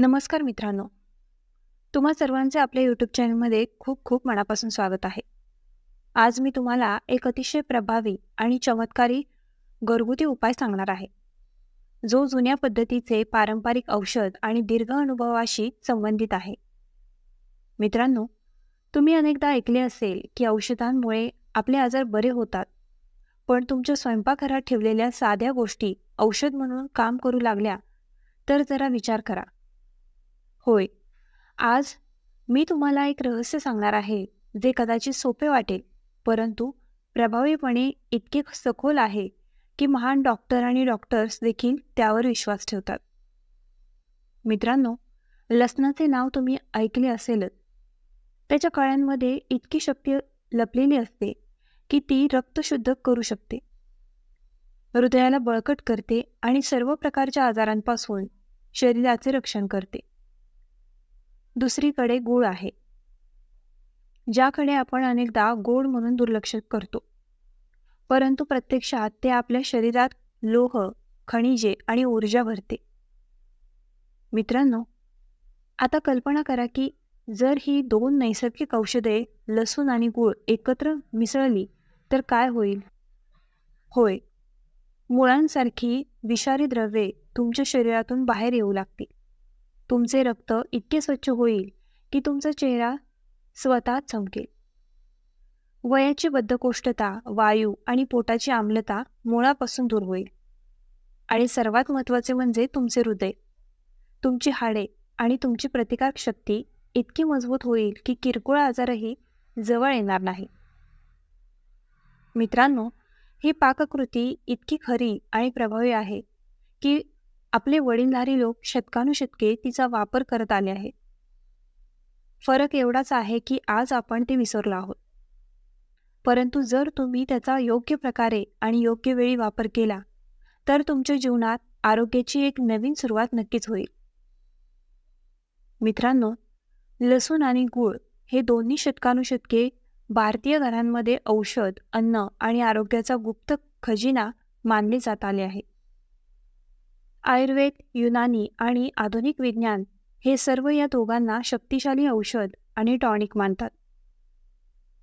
नमस्कार मित्रांनो. तुम्हा सर्वांचे आपल्या यूट्यूब चॅनलमध्ये खूप खूप मनापासून स्वागत आहे. आज मी तुम्हाला एक अतिशय प्रभावी आणि चमत्कारी घरगुती उपाय सांगणार आहे. जो जुन्या पद्धतीचे पारंपरिक औषध आणि दीर्घ अनुभवाशी संबंधित आहे. मित्रांनो तुम्ही अनेकदा ऐकले असेल की औषधांमुळे आपले आजार बरे होतात पण तुमच्या स्वयंपाकघरात ठेवलेल्या साध्या गोष्टी औषध म्हणून काम करू लागल्या तर जरा विचार करा. होय. आज मी तुम्हाला एक रहस्य सांगणार आहे जे कदाचित सोपे वाटेल परंतु प्रभावीपणे इतके सखोल आहे की महान डॉक्टर आणि डॉक्टर्स देखील त्यावर विश्वास ठेवतात. मित्रांनो लसणाचे नाव तुम्ही ऐकले असेलच. त्याच्या कळ्यांमध्ये इतकी शक्ती लपलेली असते की ती रक्तशुद्ध करू शकते. हृदयाला बळकट करते आणि सर्व प्रकारच्या आजारांपासून शरीराचे रक्षण करते. दुसरीकडे गूळ आहे ज्याकडे आपण अनेकदा गोड म्हणून दुर्लक्ष करतो. परंतु प्रत्यक्षात ते आपल्या शरीरात लोह खनिजे आणि ऊर्जा भरते. मित्रांनो आता कल्पना करा की जर ही दोन नैसर्गिक औषधे लसूण आणि गूळ एकत्र मिसळली तर काय होईल? होय मुळांसारखी विषारी द्रव्ये तुमच्या शरीरातून बाहेर येऊ लागतील. तुमचे रक्त इतके स्वच्छ होईल की तुमचा चेहरा स्वतः चमकेल. वयाची बद्धकोष्ठता वायू आणि पोटाची आम्लता मुळापासून दूर होईल. आणि सर्वात महत्त्वाचे म्हणजे तुमचे हृदय. तुमची हाडे आणि तुमची प्रतिकार शक्ती इतकी मजबूत होईल की किरकोळ आजारही जवळ येणार नाही. मित्रांनो ही पाककृती इतकी खरी आणि प्रभावी आहे की आपले वडीलधारी लोक शतकानुशतके तिचा वापर करत आले आहेत. फरक एवढाच आहे की आज आपण ते विसरलो आहोत. परंतु जर तुम्ही त्याचा योग्य प्रकारे आणि योग्य वेळी वापर केला तर तुमच्या जीवनात आरोग्याची एक नवीन सुरुवात नक्कीच होईल. मित्रांनो लसूण आणि गूळ हे दोन्ही शतकानुशतके भारतीय घरांमध्ये औषध अन्न आणि आरोग्याचा गुप्त खजिना मानले जात आले आहे आयुर्वेद युनानी आणि आधुनिक विज्ञान हे सर्व या दोघांना शक्तिशाली औषध आणि टॉनिक मानतात.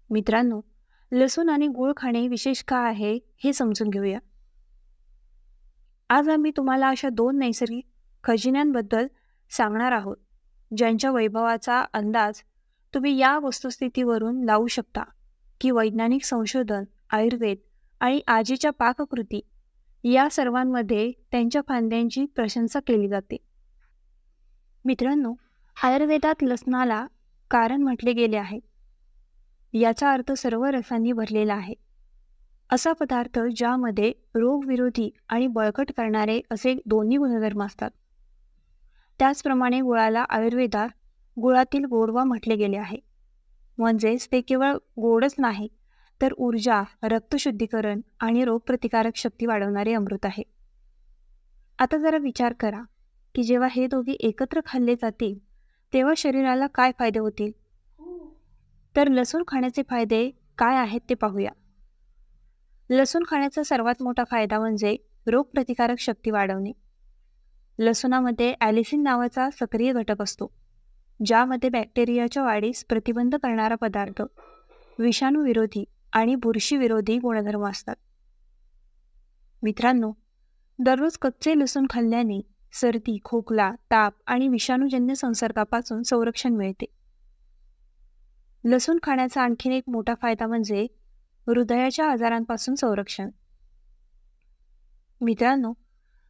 मित्रांनो लसूण आणि गूळ खाणे विशेष का आहे हे समजून घेऊया. आज आम्ही तुम्हाला अशा दोन नैसर्गिक खजिन्यांबद्दल सांगणार आहोत ज्यांच्या वैभवाचा अंदाज तुम्ही या वस्तुस्थितीवरून लावू शकता की वैज्ञानिक संशोधन आयुर्वेद आणि आजीच्या पाककृती या सर्वांमध्ये त्यांच्या फांद्यांची प्रशंसा केली जाते. मित्रांनो आयुर्वेदात लसणाला कारण म्हटले गेले आहे. याचा अर्थ सर्व रसांनी भरलेला आहे. असा पदार्थ ज्यामध्ये रोगविरोधी आणि बळकट करणारे असे दोन्ही गुणधर्म असतात. त्याचप्रमाणे गुळाला आयुर्वेदात गुळातील गोडवा म्हटले गेले आहे. म्हणजेच ते केवळ गोडच नाही तर ऊर्जा रक्तशुद्धीकरण आणि रोगप्रतिकारक शक्ती वाढवणारे अमृत आहे. आता जरा विचार करा की जेव्हा हे दोघे एकत्र खाल्ले जातील तेव्हा शरीराला काय फायदे होतील? तर लसूण खाण्याचे फायदे काय आहेत ते पाहूया. लसूण खाण्याचा सर्वात मोठा फायदा म्हणजे रोगप्रतिकारक शक्ती वाढवणे. लसूणामध्ये ॲलिसिन नावाचा सक्रिय घटक असतो ज्यामध्ये बॅक्टेरियाच्या वाढीस प्रतिबंध करणारा पदार्थ विषाणूविरोधी आणि बुरशीविरोधी गुणधर्म असतात. मित्रांनो दररोज कच्चे लसूण खाल्ल्याने सर्दी खोकला ताप आणि विषाणूजन्य संसर्गापासून संरक्षण मिळते. लसूण खाण्याचा आणखीन एक मोठा फायदा म्हणजे हृदयाच्या आजारांपासून संरक्षण. मित्रांनो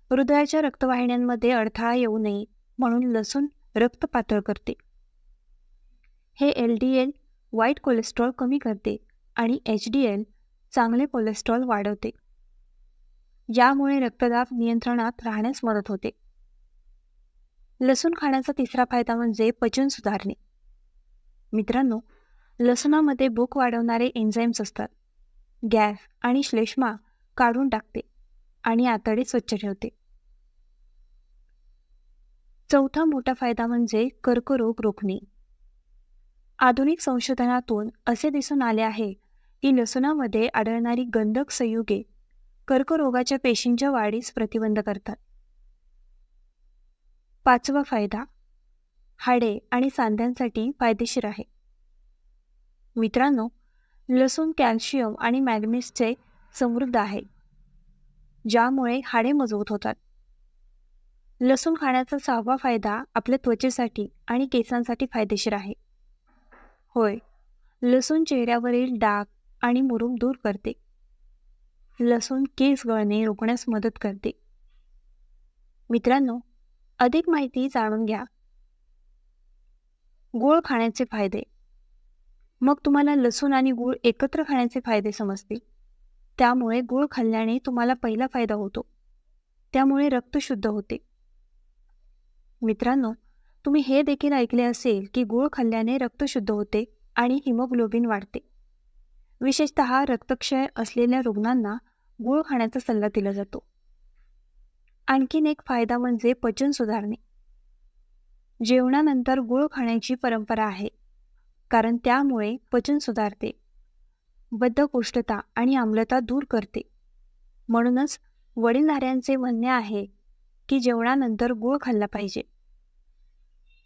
हृदयाच्या रक्तवाहिन्यांमध्ये अडथळा येऊ नये म्हणून लसूण रक्त पातळ करते. हे एल डी एल वाईट कोलेस्ट्रॉल कमी करते. आणि एच डी एल चांगले कोलेस्ट्रॉल वाढवते. यामुळे रक्तदाब नियंत्रणात राहण्यास मदत होते. लसूण खाण्याचा तिसरा फायदा म्हणजे पचन सुधारणे. मित्रांनो लसणामध्ये भूक वाढवणारे एन्झाईम्स असतात. गॅस आणि श्लेष्मा काढून टाकते आणि आतडे स्वच्छ ठेवते. चौथा मोठा फायदा म्हणजे कर्करोग रोखणे. आधुनिक संशोधनातून असे दिसून आले आहे ही लसणामध्ये आढळणारी गंधक संयुगे कर्करोगाच्या पेशींच्या वाढीस प्रतिबंध करतात. पाचवा फायदा हाडे आणि सांध्यांसाठी फायदेशीर आहे. मित्रांनो लसूण कॅल्शियम आणि मॅग्नेसचे समृद्ध आहे ज्यामुळे हाडे मजबूत होतात. लसूण खाण्याचा सहावा फायदा आपल्या त्वचेसाठी आणि केसांसाठी फायदेशीर आहे. होय लसूण चेहऱ्यावरील डाग आणि मुरूम दूर करते. लसूण केस गळणे रोखण्यास मदत करते. मित्रांनो अधिक माहिती जाणून घ्या. गूळ खाण्याचे फायदे. मग तुम्हाला लसूण आणि गूळ एकत्र खाण्याचे फायदे समजतील. त्यामुळे गूळ खाल्ल्याने तुम्हाला पहिला फायदा होतो. त्यामुळे रक्त शुद्ध होते. मित्रांनो तुम्ही हे देखील ऐकले असेल की गूळ खाल्ल्याने रक्त शुद्ध होते आणि हिमोग्लोबिन वाढते. विशेषत रक्तक्षय असलेल्या रुग्णांना गूळ खाण्याचा सल्ला दिला जातो. आणखीन एक फायदा म्हणजे पचन सुधारणे. जेवणानंतर गूळ खाण्याची परंपरा आहे. कारण त्यामुळे पचन सुधारते. बद्धकोष्ठता आणि आम्लता दूर करते. म्हणूनच वडीलधाऱ्यांचे म्हणणे आहे की जेवणानंतर गूळ खाल्ला पाहिजे.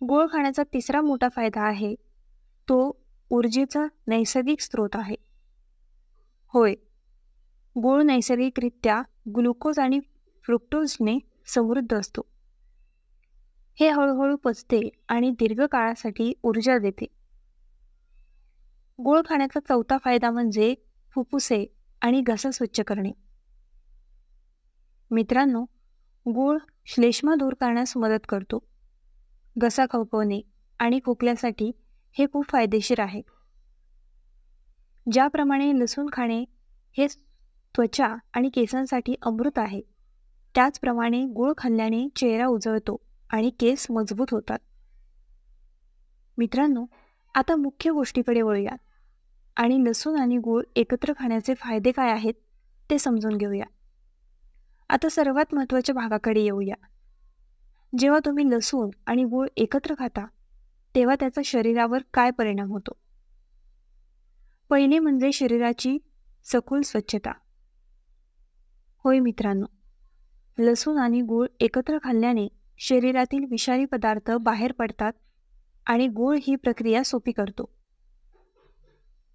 गूळ खाण्याचा तिसरा मोठा फायदा आहे. तो ऊर्जेचा नैसर्गिक स्रोत आहे. होय. गूळ नैसर्गिकरित्या ग्लुकोज आणि फ्रुक्टोजने समृद्ध असतो. हे हळूहळू पचते आणि दीर्घकाळासाठी ऊर्जा देते. गूळ खाण्याचा चौथा फायदा म्हणजे फुफ्फुसे आणि घसा स्वच्छ करणे. मित्रांनो गूळ श्लेष्मा दूर करण्यास मदत करतो. घसा खवखवणे आणि खोकल्यासाठी हे खूप फायदेशीर आहे. ज्याप्रमाणे लसूण खाणे हे त्वचा आणि केसांसाठी अमृत आहे. त्याचप्रमाणे गूळ खाल्ल्याने चेहरा उजळतो आणि केस मजबूत होतात. मित्रांनो आता मुख्य गोष्टीकडे वळूया आणि लसूण आणि गूळ एकत्र खाण्याचे फायदे काय आहेत ते समजून घेऊया. आता सर्वात महत्त्वाच्या भागाकडे येऊया. जेव्हा तुम्ही लसूण आणि गूळ एकत्र खाता तेव्हा त्याचा शरीरावर काय परिणाम होतो? पहिले म्हणजे शरीराची सखोल स्वच्छता. होय मित्रांनो लसूण आणि गूळ एकत्र खाल्ल्याने शरीरातील विषारी पदार्थ बाहेर पडतात आणि गूळ ही प्रक्रिया सोपी करतो.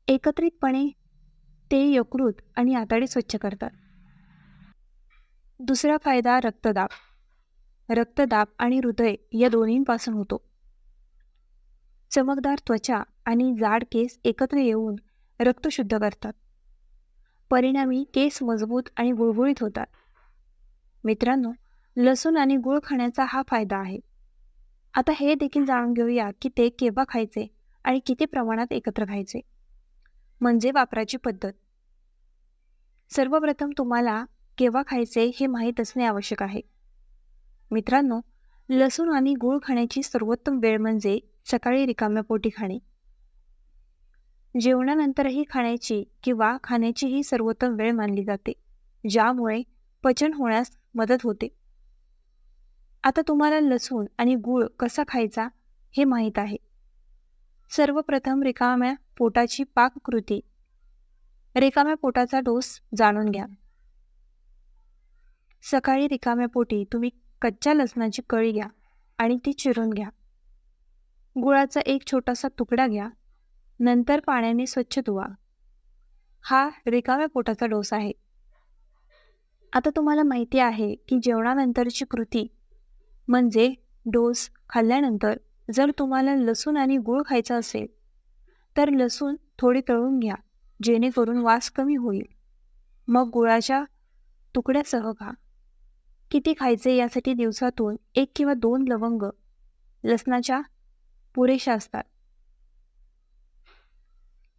एकत्रितपणे ते यकृत आणि आतडे स्वच्छ करतात. दुसरा फायदा रक्तदाब. रक्तदाब आणि हृदय या दोन्हींपासून होतो. चमकदार त्वचा आणि जाड केस एकत्र येऊन रक्त शुद्ध करतात. परिणामी केस मजबूत आणि गुळगुळीत होतात. मित्रांनो लसूण आणि गूळ खाण्याचा हा फायदा आहे. आता हे देखील जाणून घेऊया की ते केव्हा खायचे आणि किती प्रमाणात एकत्र खायचे. म्हणजे वापराची पद्धत. सर्वप्रथम तुम्हाला केव्हा खायचे हे माहीत असणे आवश्यक आहे. मित्रांनो लसूण आणि गूळ खाण्याची सर्वोत्तम वेळ म्हणजे सकाळी रिकाम्या पोटी खाणे. जेवणानंतरही खाण्याची किंवा खाण्याची ही सर्वोत्तम वेळ मानली जाते ज्यामुळे पचन होण्यास मदत होते. आता तुम्हाला लसूण आणि गूळ कसा खायचा हे माहीत आहे. सर्वप्रथम रिकाम्या पोटाची पाककृती रिकाम्या पोटाचा डोस जाणून घ्या. सकाळी रिकाम्या पोटी तुम्ही कच्च्या लसणाची कळी घ्या आणि ती चिरून घ्या. गुळाचा एक छोटासा तुकडा घ्या. नंतर पाण्याने स्वच्छ धुवा. हा रिकाव्या पोटाचा डोस आहे. आता तुम्हाला माहिती आहे की जेवणानंतरची कृती म्हणजे डोस खाल्ल्यानंतर जर तुम्हाला लसूण आणि गूळ खायचा असेल तर लसूण थोडी तळून घ्या जेणेकरून वास कमी होईल. मग गुळाच्या तुकड्यासह खा. किती खायचे यासाठी दिवसातून एक किंवा दोन लवंग लसणाच्या पुरेशा असतात.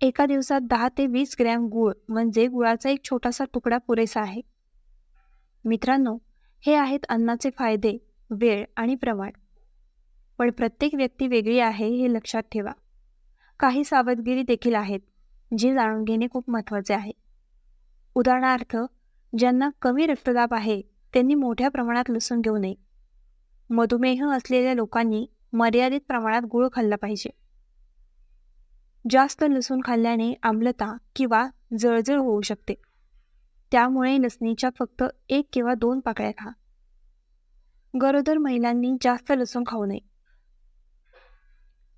एका दिवसात दहा ते वीस ग्रॅम गूळ म्हणजे गुळाचा एक छोटासा तुकडा पुरेसा आहे. मित्रांनो हे आहेत अन्नाचे फायदे वेळ आणि प्रमाण. पण प्रत्येक व्यक्ती वेगळी आहे हे लक्षात ठेवा. काही सावधगिरी देखील आहेत जी जाणून घेणे खूप महत्त्वाचे आहे. उदाहरणार्थ ज्यांना कमी रक्तदाब आहे त्यांनी मोठ्या प्रमाणात लसूण घेऊ नये. मधुमेह असलेल्या लोकांनी मर्यादित प्रमाणात गूळ खाल्ला पाहिजे. जास्त लसूण खाल्ल्याने आम्लता किंवा जळजळ होऊ शकते. त्यामुळे लसणीच्या फक्त एक किंवा दोन पाकळ्या खा. गरोदर महिलांनी जास्त लसूण खाऊ नये.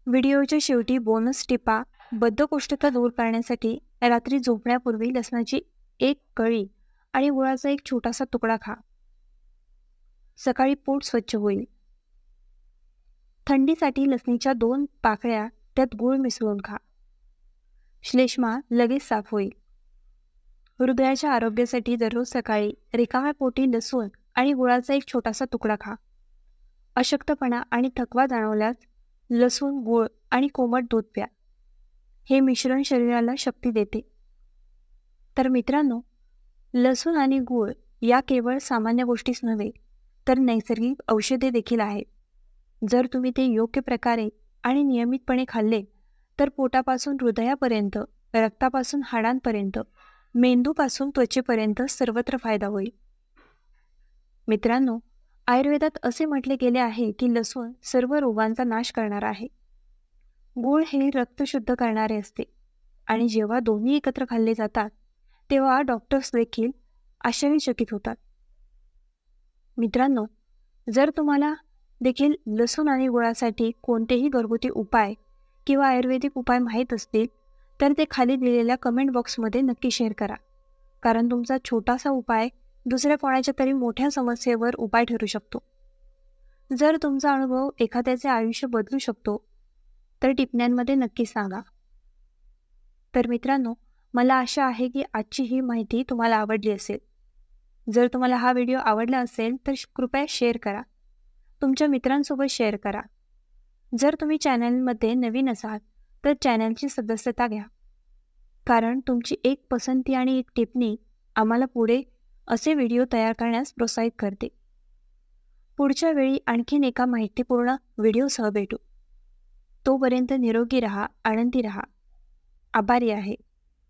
व्हिडिओच्या शेवटी बोनस टिपा बद्धकोष्ठता दूर करण्यासाठी रात्री झोपण्यापूर्वी लसणाची एक कळी आणि गुळाचा एक छोटासा तुकडा खा. सकाळी पोट स्वच्छ होईल. थंडीसाठी लसणीच्या दोन पाकळ्या त्यात गुळ मिसळून खा. श्लेष्मा लगेच साफ होईल. हृदयाच्या आरोग्यासाठी दररोज सकाळी रिकाम्या पोटी लसूण आणि गुळाचा एक छोटासा तुकडा खा. अशक्तपणा आणि थकवा जाणवल्यास लसूण गुळ आणि कोमट दूध प्या. हे मिश्रण शरीराला शक्ती देते. तर मित्रांनो लसूण आणि गूळ या केवळ सामान्य गोष्टीच नव्हे तर नैसर्गिक औषधे देखील आहेत. जर तुम्ही ते योग्य प्रकारे आणि नियमितपणे खाल्ले तर पोटापासून हृदयापर्यंत रक्तापासून हाडांपर्यंत मेंदूपासून त्वचेपर्यंत सर्वत्र फायदा होईल. मित्रांनो आयुर्वेदात असे म्हटले गेले आहे की लसूण सर्व रोगांचा नाश करणार आहे. गूळ हे रक्त शुद्ध करणारे असते आणि जेव्हा दोन्ही एकत्र खाल्ले जातात तेव्हा डॉक्टर्स देखील आश्चर्यचकित होतात. मित्रांनो जर तुम्हाला देखील लसूण आणि गुळासाठी कोणतेही घरगुती उपाय किंवा आयुर्वेदिक उपाय माहीत असतील तर ते खाली दिलेल्या कमेंट बॉक्समध्ये नक्की शेअर करा. कारण तुमचा छोटासा उपाय दुसऱ्या कोणाच्या तरी मोठ्या समस्येवर उपाय ठरू शकतो. जर तुमचा अनुभव एखाद्याचे आयुष्य बदलू शकतो तर टिपण्यांमध्ये नक्की सांगा. तर मित्रांनो मला आशा आहे की आजची ही माहिती तुम्हाला आवडली असेल. जर तुम्हाला हा व्हिडिओ आवडला असेल तर कृपया शेअर करा. तुमच्या मित्रांसोबत शेअर करा. जर तुम्ही चॅनलमध्ये नवीन असाल तर चॅनलची सदस्यता घ्या. कारण तुमची एक पसंती आणि एक टिप्पणी आम्हाला पुढे असे व्हिडिओ तयार करण्यास प्रोत्साहित करते. पुढच्या वेळी आणखीन एका माहितीपूर्ण व्हिडिओसह भेटू. तोपर्यंत निरोगी रहा आनंदी रहा. आभारी आहे.